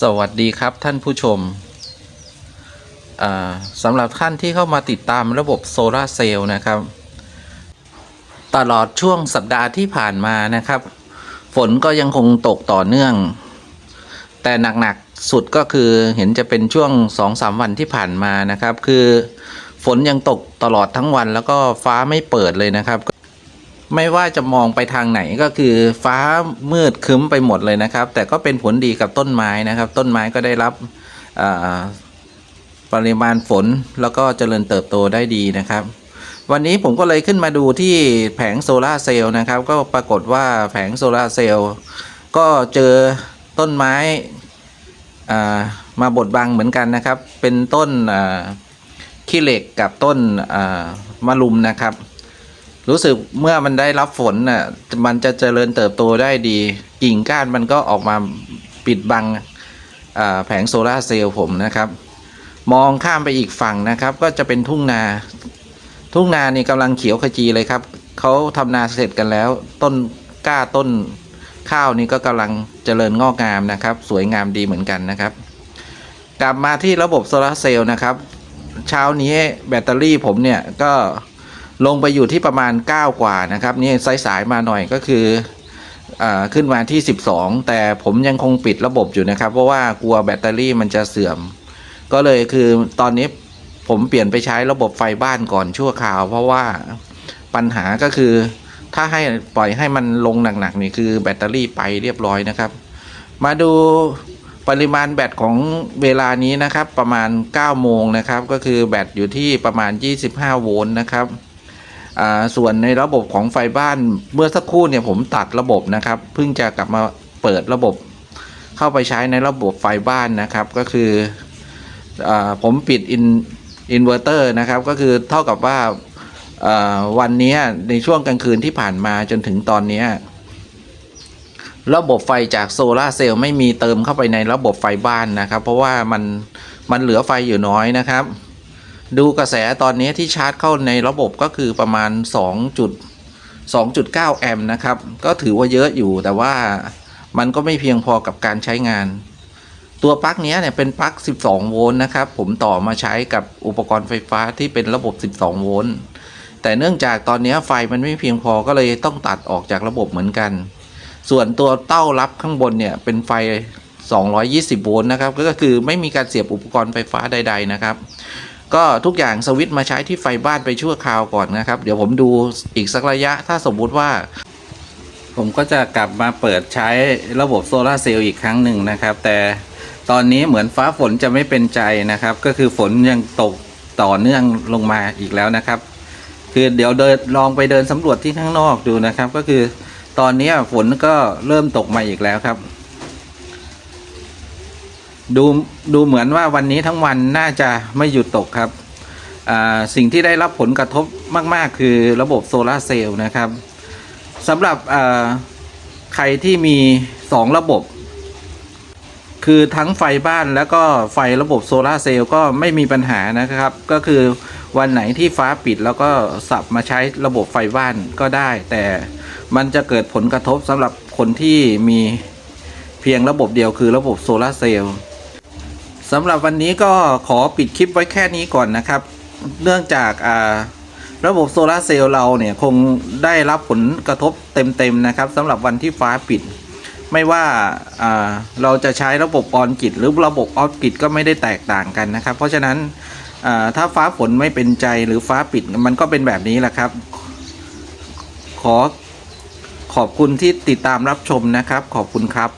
สวัสดีครับท่านผู้ชมอ่าสำหรับท่านที่เข้ามาติดตามระบบโซลาเซลล์นะครับ ตลอดช่วงสัปดาห์ที่ผ่านมานะครับ ฝนก็ยังคงตกต่อเนื่อง แต่หนักๆสุดก็คือเห็นจะเป็นช่วง 2-3 วันที่ผ่านมานะครับ คือฝนยังตกตลอดทั้งวันแล้วก็ฟ้าไม่เปิดเลยนะครับ ไม่ว่าจะมองไปทางไหนก็คือฟ้ามืดคึ้มไปหมดเลยนะครับ แต่ก็เป็นผลดีกับต้นไม้นะครับ ต้นไม้ก็ได้รับปริมาณฝนแล้วก็เจริญเติบโตได้ดีนะครับ วันนี้ผมก็เลยขึ้นมาดูที่แผงโซลาร์เซลล์นะครับ ก็ปรากฏว่าแผงโซลาร์เซลล์ก็เจอต้นไม้มาบดบังเหมือนกันนะครับ เป็นต้นขี้เหล็กกับต้นมะลุมนะครับ รู้สึกเมื่อมันได้รับฝนน่ะ มันจะเจริญเติบโตได้ดี กิ่งก้านมันก็ออกมาปิดบังแผงโซลาร์เซลล์ผมนะครับ มองข้ามไปอีกฝั่งนะครับ ก็จะเป็นทุ่งนา ทุ่งนานี่กำลังเขียวขจีเลยครับเขาทำนาเสร็จกันแล้ว ต้นกล้าต้นข้าวนี่ก็กำลังเจริญงอกงามนะครับ สวยงามดีเหมือนกันนะครับ กลับมาที่ระบบโซลาร์เซลล์นะครับ เช้านี้แบตเตอรี่ผมเนี่ยก็ ลงไปอยู่ที่ประมาณ 9 กว่านะครับนี่สายๆมาหน่อยก็คืออขึ้นมาที่ 12 แต่ผมยังคงปิดระบบอยู่นะครับ เพราะว่ากลัวแบตเตอรี่มันจะเสื่อม ก็เลยคือตอนนี้ผมเปลี่ยนไปใช้ระบบไฟบ้านก่อนชั่วคราว เพราะว่าปัญหาก็คือถ้าให้ปล่อยให้มันลงหนักๆนี่คือแบตเตอรี่ไปเรียบร้อยนะครับ มาดูปริมาณแบตของเวลานี้นะครับประมาณ 9 โมงนะครับ ก็คือแบตอยู่ที่ประมาณ 25 โวลต์นะครับ ส่วนในระบบของไฟบ้านเมื่อสักครู่เนี่ยผมตัดระบบนะครับ เพิ่งจะกลับมาเปิดระบบ เข้าไปใช้ในระบบไฟบ้านนะครับ ก็คืออผมปิดอินอินเวอร์เตอร์นะครับ ก็คือเท่ากับว่าวันนี้ในช่วงกลางคืนที่ผ่านมาจนถึงตอนนี้ระบบไฟจากโซลาเซลล์ไม่มีเติมเข้าไปในระบบไฟบ้านนะครับ เพราะว่ามันมันเหลือไฟอยู่น้อยนะครับ ดูกระแสตอนนี้ที่ชาร์จเข้าในระบบก็คือประมาณ2จุด2.9 แอมป์นะครับ ก็ถือว่าเยอะอยู่แต่ว่ามันก็ไม่เพียงพอกับการใช้งาน ตัวปลั๊กนี้เนี่ยเป็นปลั๊ก 12 โวลต์นะครับ ผมต่อมาใช้กับอุปกรณ์ไฟฟ้าที่เป็นระบบ 12 โวลต์แต่เนื่องจากตอนนี้ไฟมันไม่เพียงพอก็เลยต้องตัดออกจากระบบเหมือนกัน ส่วนตัวเต้ารับข้างบนเนี่ยเป็นไฟ 220 โวลต์นะครับ ก็คือไม่มีการเสียบอุปกรณ์ไฟฟ้าใด ๆ นะครับ ก็ทุกอย่างสวิตมาใช้ที่ไฟบ้านไปชั่วคราวก่อนนะครับ เดี๋ยวผมดูอีกสักระยะถ้าสมมุติว่า ผมก็จะกลับมาเปิดใช้ระบบโซลาเซลล์อีกครั้งหนึ่งนะครับ แต่ตอนนี้เหมือนฟ้าฝนจะไม่เป็นใจนะครับ ก็คือฝนยังตกต่อเนื่องลงมาอีกแล้วนะครับ คือเดี๋ยวเดินลองไปเดินสำรวจที่ข้างนอกดูนะครับ ก็คือตอนนี้ฝนก็เริ่มตกมาอีกแล้วครับ ดูดูเหมือนว่าวันนี้ทั้งวันน่าจะไม่หยุดตกครับสิ่งที่ได้รับผลกระทบมาก ๆ คือระบบโซลาเซลล์นะครับสำหรับใครที่มี 2 ระบบ คือทั้งไฟบ้านแล้วก็ไฟระบบโซลาเซลล์ก็ไม่มีปัญหานะครับ ก็คือวันไหนที่ฟ้าปิดแล้วก็สับมาใช้ระบบไฟบ้านก็ได้ แต่มันจะเกิดผลกระทบสำหรับคนที่มีเพียงระบบเดียวคือระบบโซลาเซลล์ สำหรับวันนี้ก็ขอปิดคลิปไว้แค่นี้ก่อนนะครับ เนื่องจากระบบโซลาเซลล์เราเนี่ยคงได้รับผลกระทบเต็มๆนะครับสำหรับวันที่ฟ้าปิด ไม่ว่าาเราจะใช้ระบบออนกิดหรือระบบออฟกิดก็ไม่ได้แตกต่างกันนะครับ เพราะฉะนั้นถ้าฟ้าฝนไม่เป็นใจหรือฟ้าปิดมันก็เป็นแบบนี้แหละครับ ขอขอบคุณที่ติดตามรับชมนะครับ ขอบคุณครับ